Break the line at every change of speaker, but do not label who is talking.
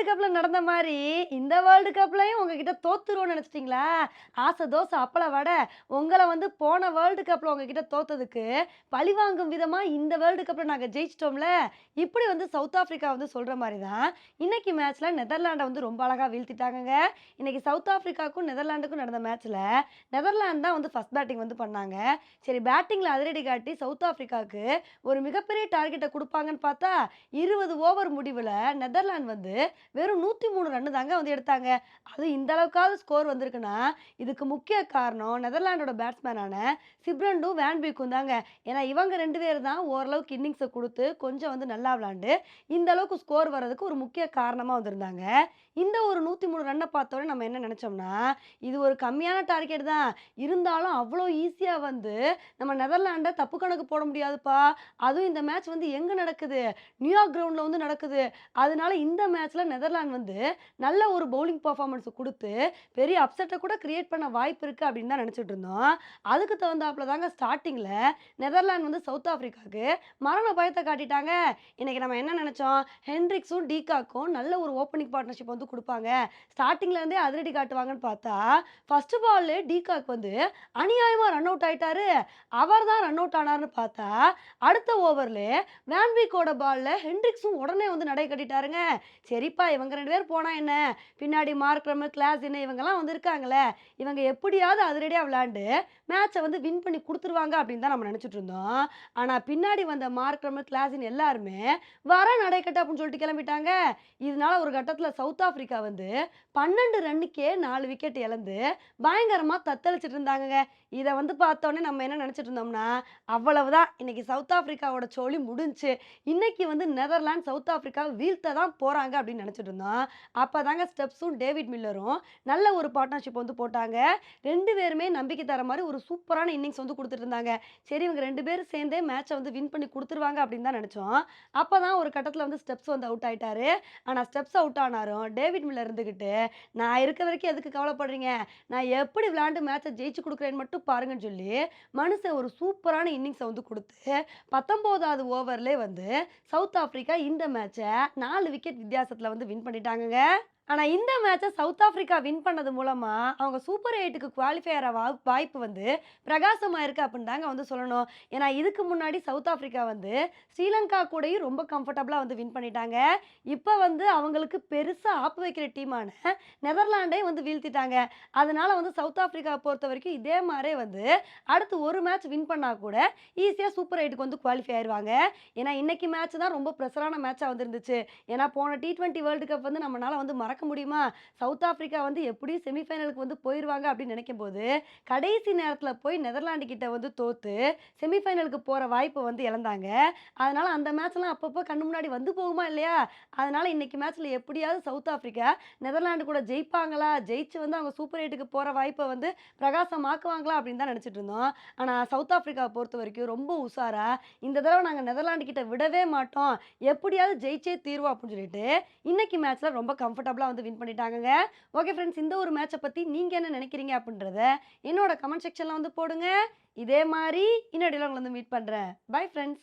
World கப்பில் நடந்த மாதிரி இந்த வேர்ல்டு கப்லையும் உங்ககிட்ட தோத்துருவோம்னு நினச்சிட்டிங்களா? ஆசை தோசை அப்பள வடை உங்களை வந்து போன வேர்ல்டு கப்பில் உங்ககிட்ட தோத்ததுக்கு பழி வாங்கும் இந்த வேர்ல்டு கப்பில் நாங்கள் ஜெயிச்சிட்டோம்ல? இப்படி வந்து சவுத் ஆஃப்ரிக்கா வந்து சொல்கிற மாதிரி தான் இன்னைக்கு மேட்ச்சில் நெதர்லாண்டை வந்து ரொம்ப அழகாக வீழ்த்திட்டாங்கங்க. இன்னைக்கு சவுத் ஆஃப்ரிக்காவுக்கும் நெதர்லாண்டுக்கும் நடந்த மேட்ச்சில் நெதர்லாண்ட் தான் வந்து ஃபஸ்ட் பேட்டிங் வந்து பண்ணாங்க. சரி பேட்டிங்கில் அதிரடி காட்டி சவுத் ஆஃப்ரிக்காவுக்கு ஒரு மிகப்பெரிய டார்கெட்டை கொடுப்பாங்கன்னு பார்த்தா இருபது ஓவர் முடிவில் நெதர்லாண்ட் வந்து வெறும் நூற்றி மூணு ரன்னு தாங்க வந்து எடுத்தாங்க. அது இந்த அளவுக்காவது ஸ்கோர் வந்திருக்குன்னா இதுக்கு முக்கிய காரணம் நெதர்லாண்டோட பேட்ஸ்மேனான சிப்ரண்டும் வேன்பீக்கும் தாங்க. ஏன்னா இவங்க ரெண்டு பேர் தான் ஓரளவுக்கு இன்னிங்ஸை கொடுத்து கொஞ்சம் வந்து நல்லா விளாண்டு இந்த அளவுக்கு ஸ்கோர் வர்றதுக்கு ஒரு முக்கிய காரணமாக வந்திருந்தாங்க. இந்த ஒரு நூற்றி மூணு ரன்னை பார்த்தோன்னே நம்ம என்ன நினச்சோம்னா இது ஒரு கம்மியான டார்கெட் தான். இருந்தாலும் அவ்வளோ ஈஸியாக வந்து நம்ம நெதர்லாண்டை தப்பு கணக்கு போட முடியாதுப்பா. அதுவும் இந்த மேட்ச் வந்து எங்கே நடக்குது? நியூயார்க் கிரவுண்டில் வந்து நடக்குது. அதனால இந்த மேட்ச்சில் நெதர்லாந்து வந்து நல்ல ஒரு பவுலிங் பர்ஃபார்மன்ஸ் கொடுத்து பெரிய அப்செட்டை கூட கிரியேட் பண்ண வாய்ப்பு இருக்குது அப்படின்னு தான் நினச்சிட்டு இருந்தோம். அதுக்கு தகுந்தாப்புல தாங்க ஸ்டார்டிங்கில் நெதர்லாந்து வந்து சவுத் ஆஃப்ரிக்காவுக்கு மரண பயத்தை காட்டிட்டாங்க. இன்னைக்கு நம்ம என்ன நினச்சோம்? ஹென்ரிக்ஸும் டீகாக்கும் நல்ல ஒரு ஓப்பனிங் பார்ட்னர்ஷிப் வந்து கொடுப்பாங்க. ஸ்டார்டிங்லேருந்தே அதிரடி காட்டுவாங்கன்னு பார்த்தா ஃபர்ஸ்ட் பால்ல டீகாக் வந்து அநியாயமாக ரன் அவுட் ஆயிட்டாரு. அவர் தான் ரன் அவுட் ஆனார்னு பார்த்தா அடுத்த ஓவரில் வேன்விக்கோட பாலில் ஹென்ரிக்ஸும் உடனே வந்து நடை கட்டிட்டாருங்க. சரிப்பா இவங்க ரெண்டு பேர் போனா என்ன? பின்னாடி மார்க்ரம் கிளாஸ் என்ன? இவங்கெல்லாம் வந்து இருக்காங்களே. இவங்க எப்படியாவது அதிரடியாக விளையாண்டு மேட்சை வந்து வின் பண்ணி கொடுத்துருவாங்க அப்படின்னு தான் நம்ம நினச்சிட்டு இருந்தோம். ஆனால் பின்னாடி வந்த மார்க்ரம் கிளாஸின் எல்லாருமே வர நடைக்கட்டு அப்படின்னு சொல்லிட்டு கிளம்பிட்டாங்க. இதனால ஒரு கட்டத்தில் சவுத் ஆஃப்ரிக்கா வந்து பன்னெண்டு ரன்னுக்கே நாலு விக்கெட் இழந்து பயங்கரமாக தத்தளிச்சிட்டு இருந்தாங்க இதை வந்து பார்த்தோன்னே நம்ம என்ன நினச்சிட்டு இருந்தோம்னா அவ்வளவுதான். இன்னைக்கு சவுத் ஆஃப்ரிக்காவோட சோழி முடிஞ்சுச்சு இன்னைக்கு வந்து நெதர்லாந்து சவுத் ஆஃப்ரிக்கா வீழ்த்த தான் போகிறாங்க அப்படின்னு நினச்சிட்டு இருந்தோம் அப்போ தாங்க ஸ்டெப்ஸும் டேவிட் மில்லரும் நல்ல ஒரு பார்ட்னர்ஷிப் வந்து போட்டாங்க. ரெண்டு பேருமே நம்பிக்கை தர மாதிரி ஒரு சூப்பரான இன்னிங்ஸ் வந்து கொடுத்துட்டு இருந்தாங்க. சரி இவங்க ரெண்டு பேரும் சேர்ந்தே மேட்சை வந்து வின் பண்ணி கொடுத்துருவாங்க அப்படின்னு தான் நினச்சோம். அப்போ தான் ஒரு கட்டத்தில் வந்து ஸ்டெப்ஸ் வந்து அவுட் ஆயிட்டாரு. ஆனால் ஸ்டெப்ஸ் அவுட் ஆனாரும் டேவிட் மில்லர் இருந்துக்கிட்டு நான் இருக்க வரைக்கும் எதுக்கு கவலைப்படுறீங்க? நான் எப்படி விளாண்டு மேட்சை ஜெயிச்சு கொடுக்குறேன்னு மட்டும் பாருங்கன்னு சொல்லி மனுஷன் ஒரு சூப்பரான இன்னிங்ஸை வந்து கொடுத்து பத்தொம்போதாவது ஓவர்லேயே வந்து சவுத் ஆப்பிரிக்கா இந்த மேட்சை நாலு விக்கெட் வித்தியாசத்தில் வந்து வின் பண்ணிட்டாங்கங்க. ஆனால் இந்த மேட்சை சவுத் ஆப்பிரிக்கா வின் பண்ணது மூலமாக அவங்க சூப்பர் எயிட்டுக்கு குவாலிஃபை ஆகிற வா வாய்ப்பு வந்து பிரகாசமாக இருக்குது அப்படின்னு தாங்க வந்து சொல்லணும். ஏன்னா இதுக்கு முன்னாடி சவுத் ஆப்பிரிக்கா வந்து ஸ்ரீலங்கா கூடயும் ரொம்ப கம்ஃபர்டபுளாக வந்து வின் பண்ணிட்டாங்க. இப்போ வந்து அவங்களுக்கு பெருசாக ஆப்பு வைக்கிற டீமான நெதர்லாண்டே வந்து வீழ்த்திட்டாங்க. அதனால வந்து சவுத் ஆப்பிரிக்கா பொறுத்த வரைக்கும் இதே மாதிரி வந்து அடுத்து ஒரு மேட்ச் வின் பண்ணால் கூட ஈஸியாக சூப்பர் எயிட்டுக்கு வந்து குவாலிஃபை ஆயிடுவாங்க ஏன்னா இன்னைக்கு மேட்ச் தான் ரொம்ப ப்ரெஷரான மேட்சாக வந்துருந்துச்சு. ஏன்னா போன டி ட்வெண்ட்டி வேர்ல்டு கப் வந்து நம்மளால வந்து மறக்க முடியுமா? சவுத் ஆப்பிரிக்கா வந்து எப்படியும் செமிஃபைனலுக்கு வந்து போயிடுவாங்க அப்படின்னு நினைக்கும் போது கடைசி நேரத்தில் போய் நெதர்லாண்டு கிட்ட வந்து தோத்து செமிஃபைனலுக்கு போகிற வாய்ப்பை வந்து இழந்தாங்க. அதனால் அந்த மேட்ச்லாம் அப்பப்போ கண்ணு முன்னாடி வந்து போகுமா இல்லையா? அதனால் இன்னைக்கு மேட்ச்சில் எப்படியாவது சவுத் ஆப்பிரிக்கா நெதர்லாண்டு கூட ஜெயிப்பாங்களா? ஜெயிச்சு வந்து அவங்க சூப்பர் எயிட்டுக்கு போகிற வாய்ப்பை வந்து பிரகாசமாக்குவாங்களா அப்படின்னு தான் நினச்சிட்டு இருந்தோம். ஆனால் சவுத் ஆப்பிரிக்காவை பொறுத்த வரைக்கும் ரொம்ப உஷாராக இந்த தடவை நாங்கள் நெதர்லாண்டு கிட்ட விடவே மாட்டோம். எப்படியாவது ஜெயிச்சே தீர்வோம் அப்படின்னு சொல்லிட்டு இன்னைக்கு மேட்ச்சில் ரொம்ப கம்ஃபர்டபுளாக வந்து வின் பண்ணிட்டாங்க ஓகே ஃப்ரெண்ட்ஸ் இந்த ஒரு மேட்சை பற்றி நீங்கள் என்ன நினைக்கிறீங்க அப்படின்றத என்னோட கமெண்ட் செக்ஷனில் வந்து போடுங்க. இதே மாதிரி இன்னொரு உங்களை வந்து மீட் பண்ணுறேன் பை ஃப்ரெண்ட்ஸ்